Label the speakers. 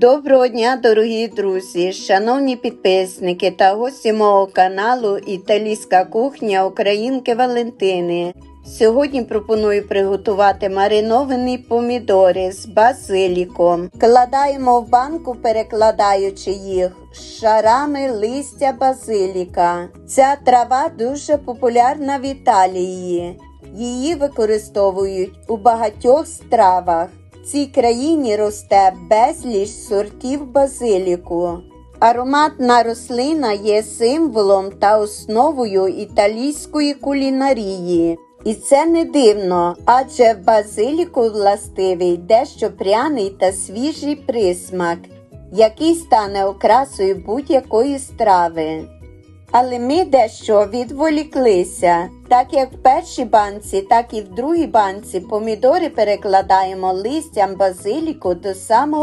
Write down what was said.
Speaker 1: Доброго дня, дорогі друзі, шановні підписники та гості мого каналу Італійська кухня Українки Валентини. Сьогодні пропоную приготувати мариновані помідори з базиліком. Кладаємо в банку, перекладаючи їх шарами листя базиліка. Ця трава дуже популярна в Італії. Її використовують у багатьох стравах. В цій країні росте безліч сортів базиліку. Ароматна рослина є символом та основою італійської кулінарії. І це не дивно, адже базиліку властивий дещо пряний та свіжий присмак, який стане окрасою будь-якої страви. Але ми дещо відволіклися. Так як в першій банці, так і в другій банці помідори перекладаємо листям базиліку до самого